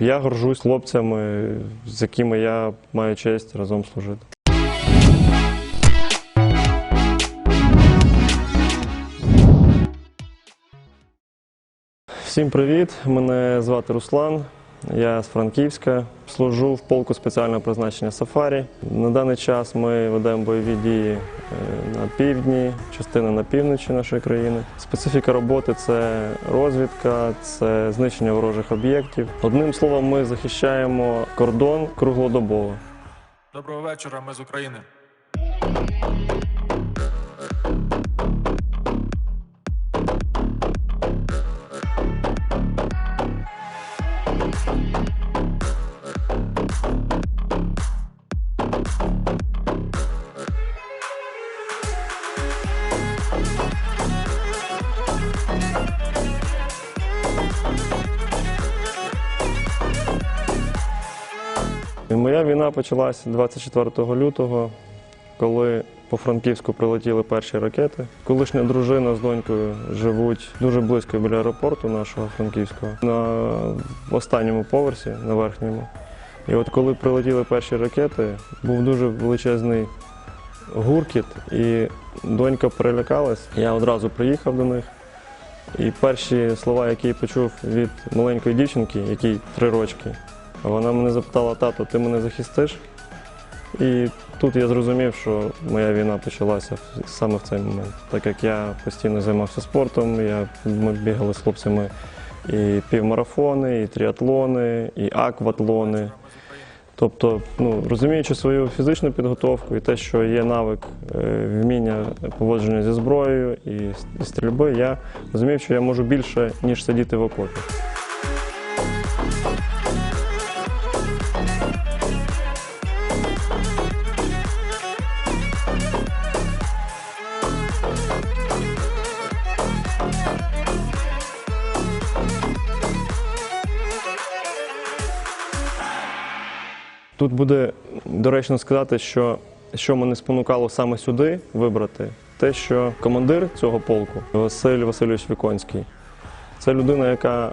Я горжусь хлопцями, з якими я маю честь разом служити. Всім привіт! Мене звати Руслан. Я з Франківська. Служу в полку спеціального призначення Сафарі. На даний час ми ведемо бойові дії е, на півдні, частина на півночі нашої країни. Специфіка роботи це розвідка, це знищення ворожих об'єктів. Одним словом, ми захищаємо кордон круглодобово. Доброго вечора, ми з України. Моя війна почалась 24 лютого, коли по Франківську прилетіли перші ракети. Колишня дружина з донькою живуть дуже близько біля аеропорту нашого франківського, на останньому поверсі, на верхньому. І от коли прилетіли перші ракети, був дуже величезний гуркіт, і донька перелякалась. Я одразу приїхав до них. І перші слова, які я почув від маленької дівчинки, якій три рочки, вона мене запитала, тато, ти мене захистиш? І тут я зрозумів, що моя війна почалася саме в цей момент. Так як я постійно займався спортом, я, ми бігали з хлопцями і півмарафони, і тріатлони, і акватлони. Тобто, ну, розуміючи свою фізичну підготовку і те, що є навик е, вміння поводження зі зброєю і стрільби, я розумів, що я можу більше, ніж сидіти в окопі. Тут буде доречно сказати, що що мене спонукало саме сюди вибрати, те, що командир цього полку Василь Васильович Віконський, це людина, яка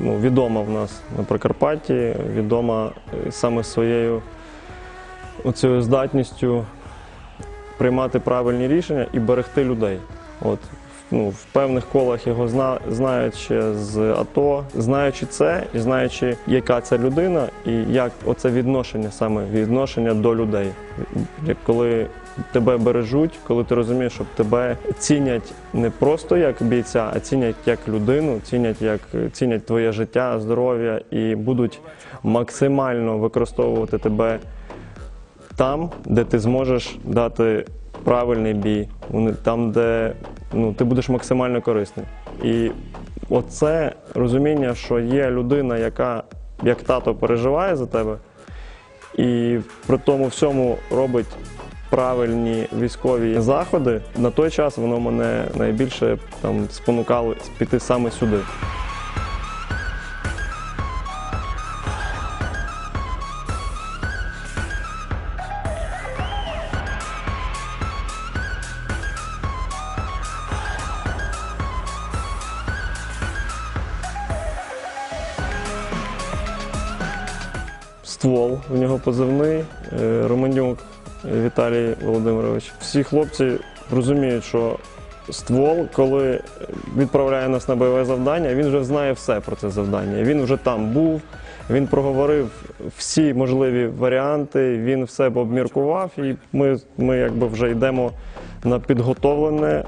ну, відома в нас на Прикарпатті, відома е, саме своєю оцією здатністю приймати правильні рішення і берегти людей. От ну, в певних колах його зна, знають ще з АТО, знаючи це і знаючи, яка це людина, і як оце відношення, саме відношення до людей. Як коли тебе бережуть, коли ти розумієш, що тебе цінять не просто як бійця, а цінять як людину, цінять як цінять твоє життя, здоров'я і будуть максимально використовувати тебе там, де ти зможеш дати правильний бій, там, де ну, ти будеш максимально корисний. І оце розуміння, що є людина, яка як тато переживає за тебе, і при тому всьому робить правильні військові заходи, на той час воно мене найбільше там спонукало піти саме сюди. Ствол, у нього позивний, е, Романюк Віталій Володимирович. Всі хлопці розуміють, що ствол, коли відправляє нас на бойове завдання, він вже знає все про це завдання. Він вже там був, він проговорив всі можливі варіанти, він все обміркував, і ми, ми якби вже йдемо на підготовлене.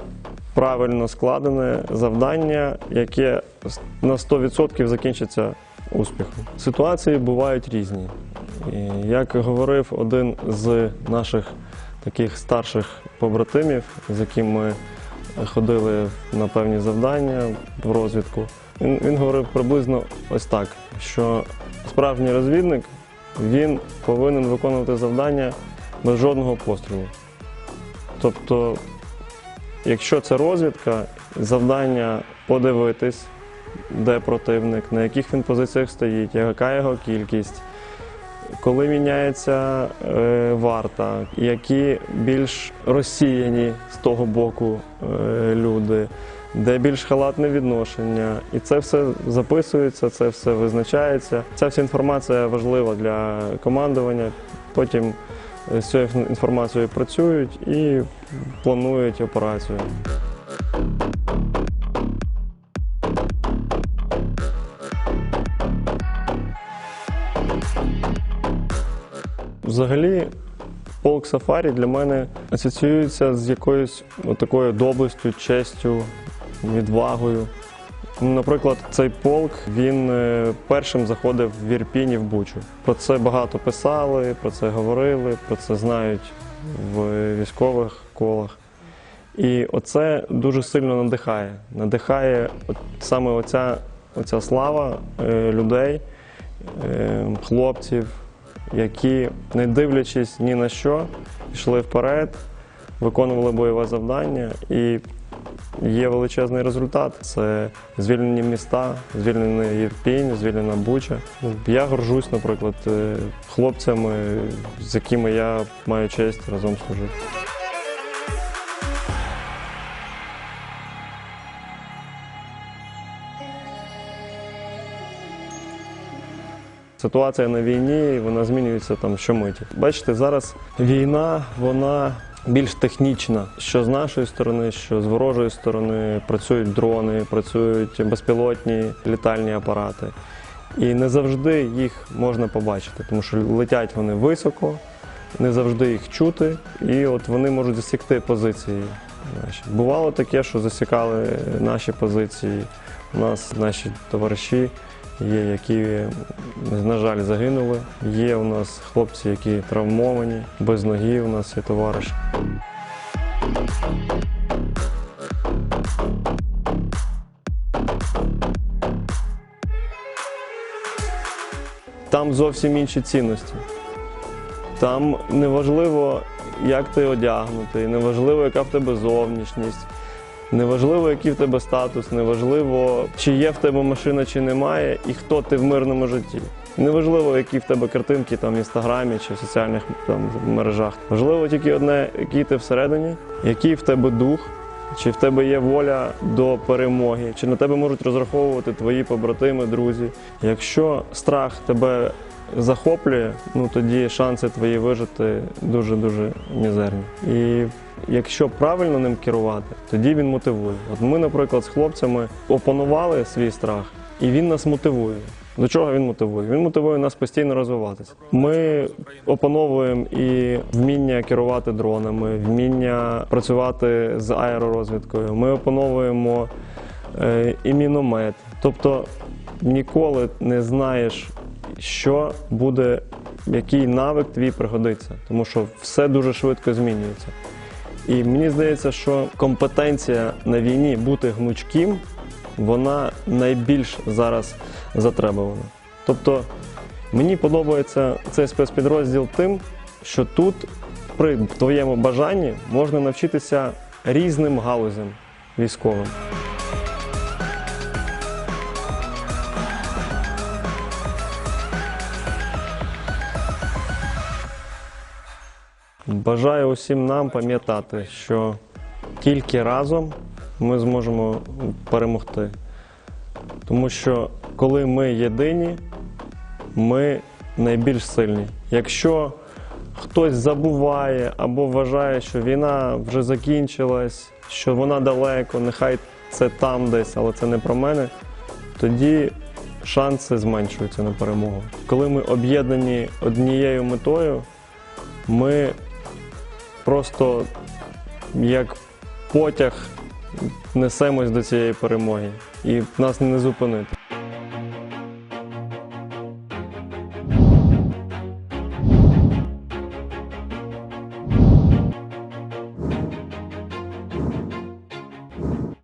Правильно складене завдання, яке на 100% закінчиться успіхом. Ситуації бувають різні. І як говорив один з наших таких старших побратимів, з яким ми ходили на певні завдання в розвідку, він, він говорив приблизно ось так, що справжній розвідник він повинен виконувати завдання без жодного пострілу. Тобто, якщо це розвідка, завдання подивитись, де противник, на яких він позиціях стоїть, яка його кількість, коли міняється е, варта, які більш розсіяні з того боку е, люди, де більш халатне відношення. І це все записується, це все визначається. Ця вся інформація важлива для командування. Потім е, з цією інформацією працюють і планують операцію. Взагалі, полк сафарі для мене асоціюється з якоюсь такою доблестю, честю, відвагою. Ну, Наприклад, цей полк він е, першим заходив в Ірпінь і в Бучу. Про це багато писали, про це говорили, про це знають в військових колах. І оце дуже сильно надихає. Надихає саме оця, оця слава е, людей, е, хлопців, які, не дивлячись ні на що, йшли вперед, виконували бойове завдання. І є величезний результат. Це звільнені міста, звільнений Єрпінь, звільнена Буча. Я горжусь, наприклад, е, хлопцями, з якими я маю честь разом служити. Ситуація на війні вона змінюється там щомиті. Бачите, зараз війна вона більш технічна. Що з нашої сторони, що з ворожої сторони працюють дрони, працюють безпілотні літальні апарати. І не завжди їх можна побачити, тому що летять вони високо, не завжди їх чути, і от вони можуть засікти позиції. Наші. Бувало таке, що засікали наші позиції. У нас наші товариші є, які, на жаль, загинули. Є у нас хлопці, які травмовані, без ноги у нас є товариш. Там зовсім інші цінності. Там неважливо, як ти одягнутий, неважливо, яка в тебе зовнішність, неважливо, який в тебе статус, неважливо, чи є в тебе машина, чи немає, і хто ти в мирному житті. Неважливо, які в тебе картинки там в інстаграмі чи в соціальних там мережах. Важливо тільки одне, який ти всередині, який в тебе дух, чи в тебе є воля до перемоги, чи на тебе можуть розраховувати твої побратими, друзі. Якщо страх тебе захоплює, ну тоді шанси твої вижити дуже-дуже мізерні. І якщо правильно ним керувати, тоді він мотивує. От ми, наприклад, з хлопцями опанували свій страх, і він нас мотивує. До чого він мотивує? Він мотивує нас постійно розвиватися. Ми опановуємо і вміння керувати дронами, вміння працювати з аеророзвідкою. Ми опановуємо е, і міномет. Тобто ніколи не знаєш, що буде, який навик твій пригодиться, тому що все дуже швидко змінюється. І мені здається, що компетенція на війні бути гнучким, вона найбільш зараз затребувана. Тобто мені подобається цей спецпідрозділ тим, що тут при твоєму бажанні можна навчитися різним галузям військовим. Бажаю усім нам пам'ятати, що тільки разом ми зможемо перемогти. Тому що коли ми єдині, ми найбільш сильні. Якщо хтось забуває або вважає, що війна вже закінчилась, що вона далеко, нехай це там десь, але це не про мене, тоді шанси зменшуються на перемогу. Коли ми об'єднані однією метою, ми просто як потяг несемось до цієї перемоги, і нас не зупинити.